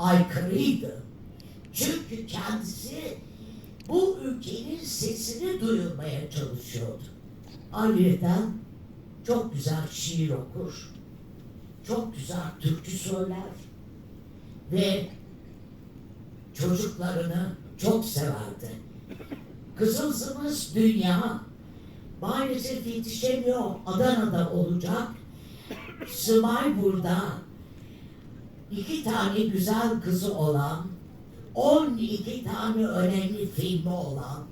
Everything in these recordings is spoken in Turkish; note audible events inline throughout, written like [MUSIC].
aykırıydı. Çünkü kendisi bu ülkenin sesini duyurmaya çalışıyordu. Ayrıca çok güzel şiir okur, çok güzel türkü söyler ve çocuklarını çok severdi. Kızılsımız dünya maalesef yetişemiyor. Adana'da olacak. Smay burada iki tane güzel kızı olan 12 tane önemli filmi olan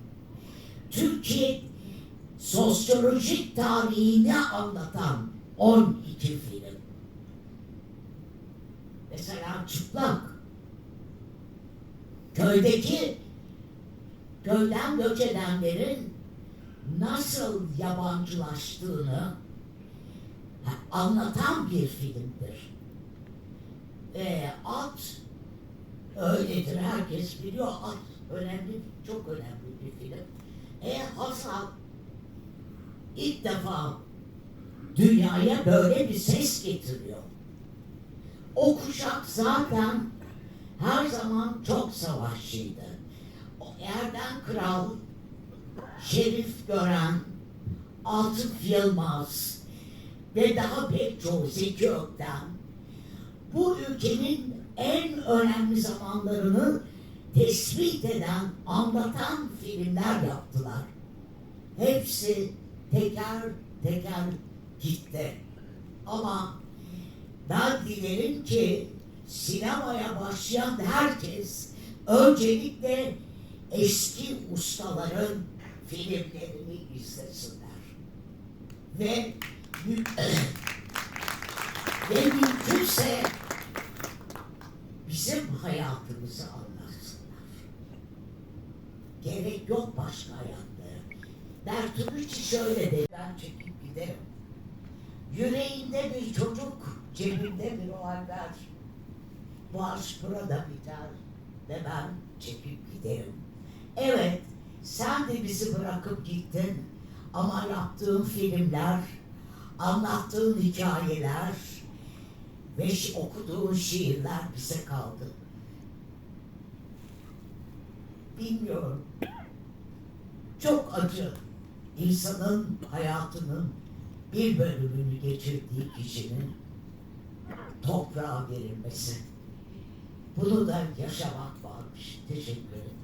Türkiye sosyolojik tarihini anlatan 12 film. Mesela Çıplak. Köydeki köyden göç edenlerin nasıl yabancılaştığını anlatan bir filmdir. Ee, at öyledir herkes biliyor at önemli çok önemli bir film. E Hasan ilk defa dünyaya böyle bir ses getiriyor. O kuşak zaten her zaman çok savaşçıydı. O Erdem Kral, Şerif Gören, Atıf Yılmaz ve daha pek çoğu Zeki Ökten ülkenin en önemli zamanlarını tespit eden, anlatan filmler yaptılar. Hepsi teker teker gitti. Ama ben dilerim ki sinemaya başlayan herkes öncelikle eski ustaların filmlerini izlesinler. Ve [CLEARS THROAT] ve mümkünse hayatımızı anlatsınlar. Gerek yok başka hayatlara. Bertolucci şöyle dedi, ben çekip giderim. Yüreğinde bir çocuk, cebinde bir oğallar. Bu aşk burada biter ve ben çekip giderim. Evet, sen de bizi bırakıp gittin ama yaptığın filmler, anlattığın hikayeler ve okuduğun şiirler bize kaldı. Bilmiyorum. Çok acı. İnsanın hayatının bir bölümünü geçirdiği kişinin toprağa verilmesi. Bunu da yaşamak varmış. Teşekkür ederim.